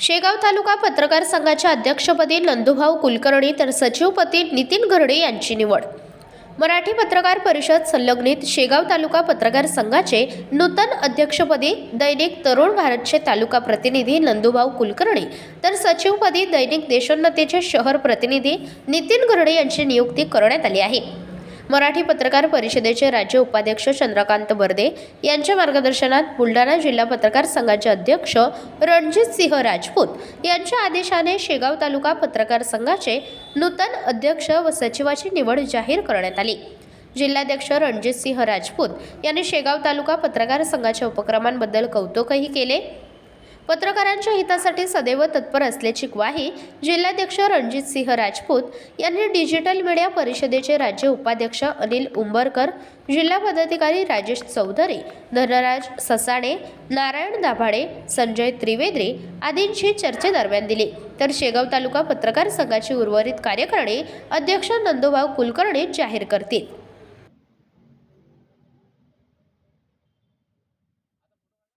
शेगाव तालुका पत्रकार संघाच्या अध्यक्षपदी नंदुभाऊ कुलकर्णी तर सचिवपदी नितीन घरडे यांची निवड. मराठी पत्रकार परिषद संलग्नित शेगाव तालुका पत्रकार संघाचे नूतन अध्यक्षपदी दैनिक तरुण भारतचे तालुका प्रतिनिधी नंदुभाऊ कुलकर्णी तर सचिवपदी दैनिक देशोन्नतीचे शहर प्रतिनिधी नितीन घरडे यांची नियुक्ती करण्यात आली आहे. मराठी पत्रकार परिषदेचे राज्य उपाध्यक्ष चंद्रकांत बर्दे यांच्या मार्गदर्शनात बुलढाणा जिल्हा पत्रकार संघाचे अध्यक्ष रणजित सिंह राजपूत यांच्या आदेशाने शेगाव तालुका पत्रकार संघाचे नूतन अध्यक्ष व सचिवाची निवड जाहीर करण्यात आली. जिल्हाध्यक्ष रणजित सिंह राजपूत यांनी शेगाव तालुका पत्रकार संघाच्या उपक्रमांबद्दल कौतुकही केले. पत्रकारांच्या हितासाठी सदैव तत्पर असल्याची ग्वाही जिल्हाध्यक्ष रणजित सिंह राजपूत यांनी डिजिटल मीडिया परिषदेचे राज्य उपाध्यक्ष अनिल उंबरकर जिल्हा पदाधिकारी राजेश चौधरी धनराज ससाणे नारायण दाभाडे संजय त्रिवेद्री आदींशी चर्चेदरम्यान दिली. तर शेगाव तालुका पत्रकार संघाची उर्वरित कार्यकारणी अध्यक्ष नंदोबाव कुलकर्णी जाहीर करतील.